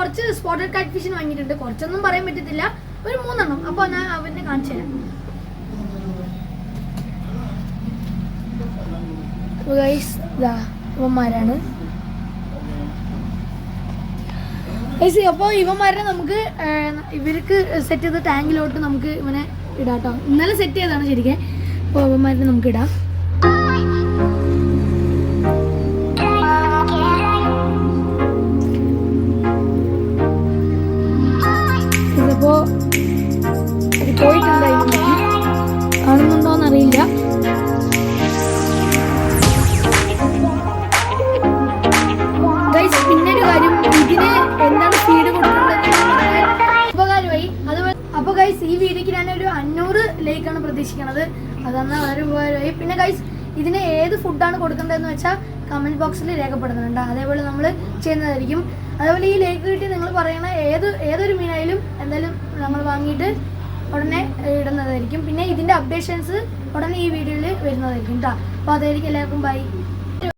കുറച്ച് സ്പോട്ടഡ് കാറ്റ് ഫിഷിന് വാങ്ങിയിട്ടുണ്ട്. കുറച്ചൊന്നും പറയാൻ പറ്റത്തില്ല. ഒരു മൂന്നെണ്ണം. അപ്പോൾ ഞാൻ അവനെ കാണിച്ചു തരാം. ഇവന്മാരാണ്. അപ്പൊ അപ്പോൾ ഇവന്മാരെ നമുക്ക് ഇവർക്ക് സെറ്റ് ചെയ്ത ടാങ്കിലോട്ട് നമുക്ക് ഇവനെ ഇടാട്ടോ. ഇന്നലെ സെറ്റ് ചെയ്തതാണ് ശരിക്കും. അപ്പോൾ ഇവന്മാരെ നമുക്ക് ഇടാം. പോയിട്ടുണ്ടായിരുന്നു. പിന്നെ ഒരു കാര്യം ഇതിന് എന്താണ് സ്പീഡ് കൊടുക്കേണ്ടത് ഉപകാരമായി. അതുപോലെ അപ്പോൾ ഗൈസ് ഈ വീഡിയോക്ക് ഞാൻ ഒരു അഞ്ഞൂറ് ലൈക്കാണ് പ്രതീക്ഷിക്കുന്നത് അതെന്നാൽ വളരെ ഉപകാരമായി. പിന്നെ ഗൈസ് ഇതിന് ഏത് ഫുഡാണ് കൊടുക്കേണ്ടതെന്ന് വെച്ചാൽ കമന്റ് ബോക്സിൽ രേഖപ്പെടുന്നുണ്ട് അതേപോലെ നമ്മൾ ചെയ്യുന്നതായിരിക്കും. അതേപോലെ ഈ ലേക്ക് കിട്ടി നിങ്ങൾ പറയണ ഏത് ഏതൊരു മീനായാലും എന്തായാലും നമ്മൾ വാങ്ങിയിട്ട് ഉടനെ ഇടുന്നതായിരിക്കും. പിന്നെ ഇതിന്റെ അപ്ഡേഷൻസ് ഉടനെ ഈ വീഡിയോയിൽ വരുന്നതായിരിക്കും കേട്ടോ അപ്പോൾ അതായിരിക്കും എല്ലാവർക്കും ബൈ